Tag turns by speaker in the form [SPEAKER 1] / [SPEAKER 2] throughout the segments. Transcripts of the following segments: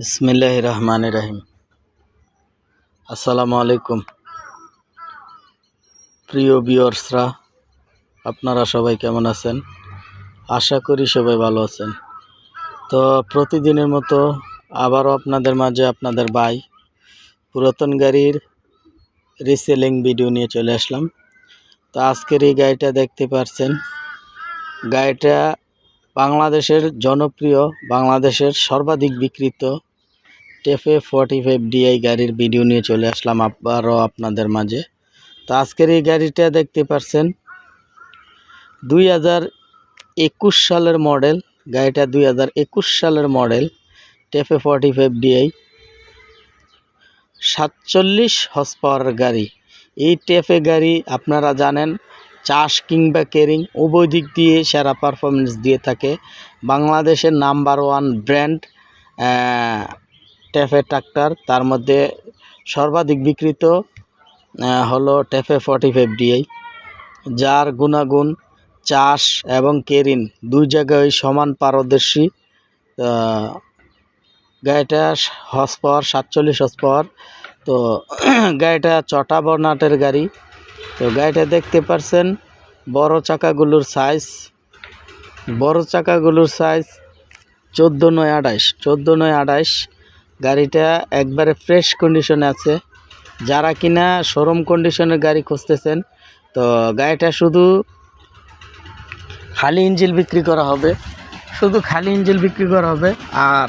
[SPEAKER 1] বিসমিল্লাহ রহমান রাহিম আসসালামু আলাইকুম প্রিয় বিয়র্সরা আপনারা সবাই কেমন আছেন? আশা করি সবাই ভালো আছেন। তো প্রতিদিনের মতো আবারও আপনাদের মাঝে আপনাদের ভাই পুরাতন গাড়ির রিসেলিং ভিডিও নিয়ে চলে আসলাম। তো আজকের এই গাড়িটা দেখতে পারছেন। গাড়িটা বাংলাদেশের জনপ্রিয়, বাংলাদেশের সর্বাধিক বিক্রিত টেফে ফর্টি ফাইভ ডিআই গাড়ির ভিডিও নিয়ে চলে আসলাম আবারও আপনাদের মাঝে। তো আজকের এই গাড়িটা দেখতে পাচ্ছেন দুই হাজার একুশ সালের মডেল গাড়িটা দুই হাজার একুশ সালের model TAFE forty five DI সাতচল্লিশ হর্স পাওয়ারের গাড়ি। এই টেফে গাড়ি আপনারা জানেন, চাষ কিংবা কেরিং উভয় দিক দিয়ে সেরা পারফরমেন্স দিয়ে থাকে। বাংলাদেশের number one brand TAFE tractor, তার মধ্যে সর্বাধিক বিক্রিত হলো ট্যাফে ফর্টি ফাইভ ডিআই যার গুণাগুণ চাষ এবং কেরিন, দুই জায়গায় সমান পারদর্শী গাড়িটা হর্স পাওয়ার সাতচল্লিশ হর্স পাওয়ার তো গাড়িটা চটা বর্নাটের গাড়ি, তো গাড়িটা দেখতে পারছেন, বড় চাকাগুলোর সাইজ বড় চাকাগুলোর সাইজ চোদ্দ নয় আঠাইশ চোদ্দ নয় আঠাইশ গাড়িটা একবারে ফ্রেশ কন্ডিশনে আছে। যারা কিনা শোরুম কন্ডিশনের গাড়ি খুঁজতেছেন, তো গাড়িটা শুধু খালি ইঞ্জিল বিক্রি করা হবে। শুধু খালি ইঞ্জিল বিক্রি করা হবে। আর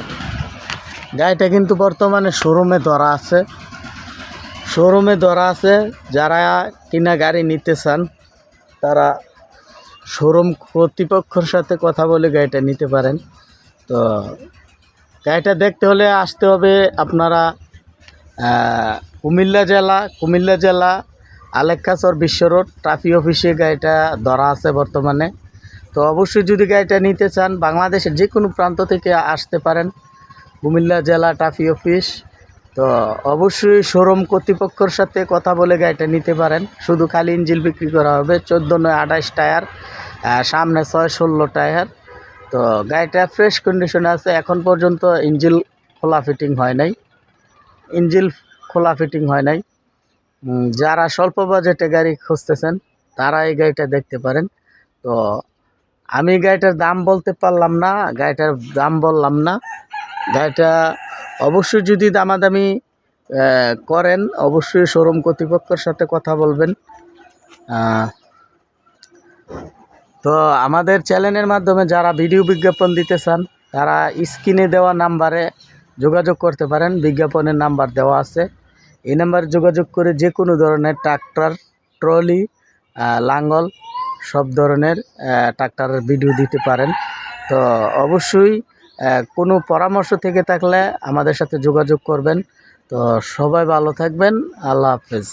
[SPEAKER 1] গাড়িটা কিন্তু বর্তমানে শোরুমে ধরা আছে। শোরুমে ধরা আছে, যারা কিনা গাড়ি নিতে চান, তারা শোরুম কর্তৃপক্ষের সাথে কথা বলে গাড়িটা নিতে পারেন। তো গাড়িটা দেখতে হলে আসতে হবে আপনারা কুমিল্লা জেলা কুমিল্লা জেলা আলেক্কাচর বিশ্ব রোড, ট্রাফিক অফিসে গাড়িটা ধরা আছে বর্তমানে। তো অবশ্যই যদি গাড়িটা নিতে চান, বাংলাদেশের যে কোনো প্রান্ত থেকে আসতে পারেন, কুমিল্লা জেলা ট্রাফিক অফিস। তো অবশ্যই শোরুম কর্তৃপক্ষের সাথে কথা বলে গাড়িটা নিতে পারেন। শুধু খালি ইঞ্জিল বিক্রি করা হবে, চোদ্দ নয় আঠাশ টায়ার সামনে ছয় ষোলো টায়ার। তো গাড়িটা ফ্রেশ কন্ডিশনে আছে। এখন পর্যন্ত ইঞ্জিল খোলা ফিটিং হয় নাই। ইঞ্জিল খোলা ফিটিং হয় নাই। যারা স্বল্প বাজেটে গাড়ি খুঁজতেছেন, তারা এই গাড়িটা দেখতে পারেন। তো আমি গাড়িটার দাম বলতে পারলাম না, গাড়িটার দাম বললাম না। গাড়িটা অবশ্যই যদি দামাদামি করেন, অবশ্যই শোরুম কর্তৃপক্ষের সাথে কথা বলবেন। তো আমাদের চ্যানেলের মাধ্যমে যারা ভিডিও বিজ্ঞাপন দিতে চান, তারা স্ক্রিনে দেওয়া নাম্বারে যোগাযোগ করতে পারেন। বিজ্ঞাপনের নাম্বার দেওয়া আছে। এই নাম্বারে যোগাযোগ করে যে কোনো ধরনের ট্রাক্টর, ট্রলি লাঙ্গল, সব ধরনের ট্রাক্টরের ভিডিও দিতে পারেন। তো অবশ্যই কোনো পরামর্শ থেকে থাকলে আমাদের সাথে যোগাযোগ করবেন। তো সবাই ভালো থাকবেন। আল্লাহ হাফেজ।